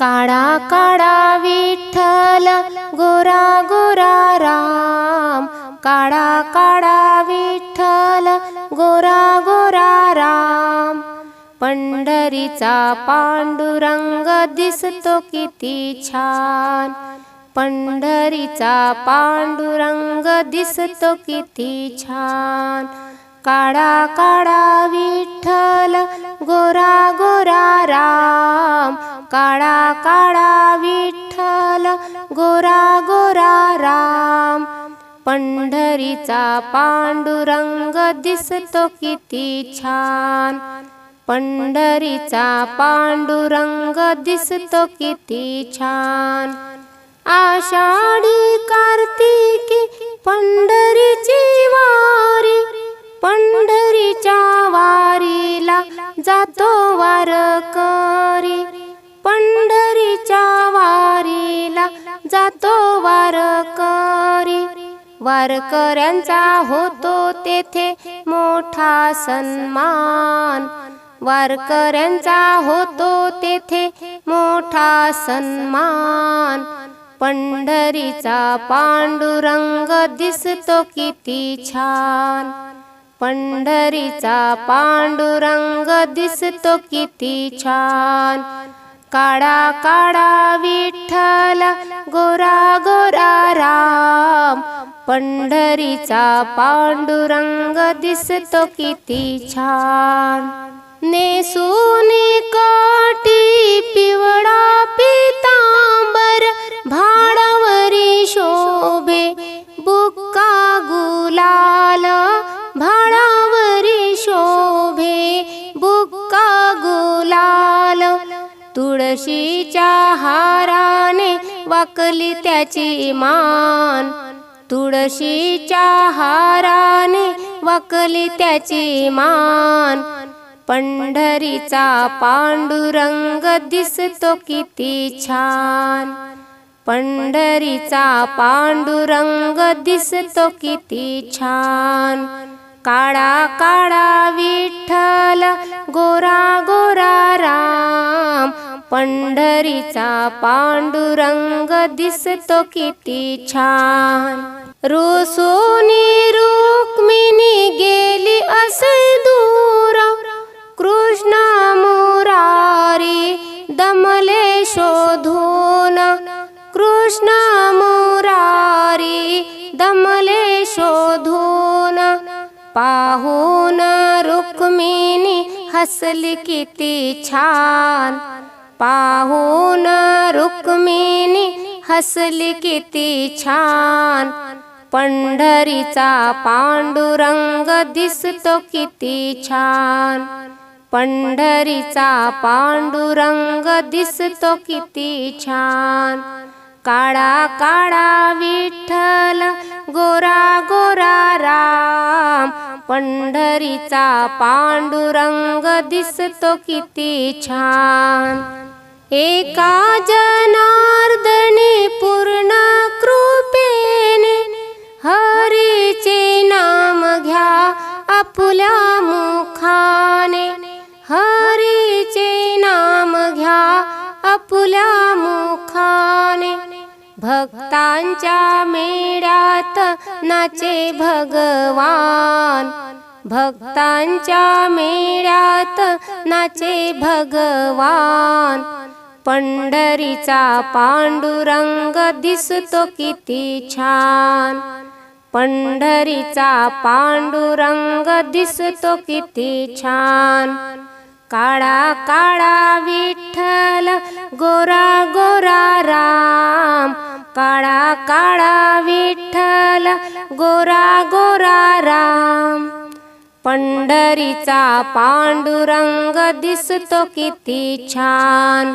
काळा काळा विठ्ठल गोरा गोरा राम. काळा काळा विठ्ठल गोरा गोरा राम. पंढरीचा पांडुरंग दिसतो किती छान. पंढरीचा पांडुरंग दिसतो किती छान. काळा काळा विठ्ठल गोरा गोरा राम. काळा काळा विठ्ठल गोरा गोरा राम. पंढरीचा पांडुरंग दिसतो किती छान. पंढरीचा पांडुरंग दिसतो किती छान. आषाढी कार्तिकी पंढरीची वारी. पंढरीच्या वारीला जातो वारकरी. वारकरी. वारकऱ्यांचा होतो तेथे मोठा सन्मान. वारकऱ्यांचा होतो तेथे मोठा सन्मान. पंढरीचा पांडुरंग दिसतो किती छान. पंढरीचा पांडुरंग दिसतो किती छान. काळा काळा विठ्ठल गोरा गोरा राम. पंढरीचा पांडुरंग दिसतो किती छान. नेसुनी काटी पिवळा पी तुळशीच्या हाराने वाकली त्याची मान तुळशीच्या हाराने वाकली त्याची मान पंढरीचा पांडुरंग दिसतो किती छान. पंढरीचा पांडुरंग दिसतो किती छान. काळा काळा विठ्ठल गोरा गोरा राम. पंढरीचा पांडुरंग दिसतो किती छान. रुसोनी रुक्मिणी गेली असे दूर. कृष्ण मुरारी दमले शोधून. कृष्ण मुरारी दमले शोधून. पाहून रुक्मिणी हसली किती छान. पाहून रुक्मिणी हसली किती छान. पंढरीचा पांडुरंग दिसतो किती छान. पंढरीचा पांडुरंग दिसतो किती छान. काळा काळा विठ्ठल गोरा गोरा राम. पंढरीचा पांडुरंग दिसतो किती छान. एका जनार्दने पूर्ण कृपेने हरीचे नाम घ्या आपुल्या मुखाने. हरीचे नाम घ्या आपुल्या मुखाने. भक्तांच्या मेळ्यात नाचे भगवान. भक्तांच्या मेळ्यात नाचे भगवान. पंढरीचा पांडुरंग दिसतो किती छान. पंढरीचा पांडुरंग दिसतो किती छान. काळा काळा विठ्ठल गोरा गोरा राम. काळा काळा विठ्ठल गोरा गोरा राम. पंढरीचा पांडुरंग दिसतो किती छान.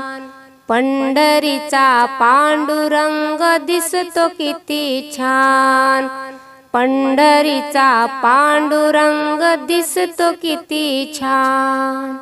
पंढरीचा पांडुरंग दिसतो किती छान. पंढरीचा पांडुरंग दिसतो किती छान.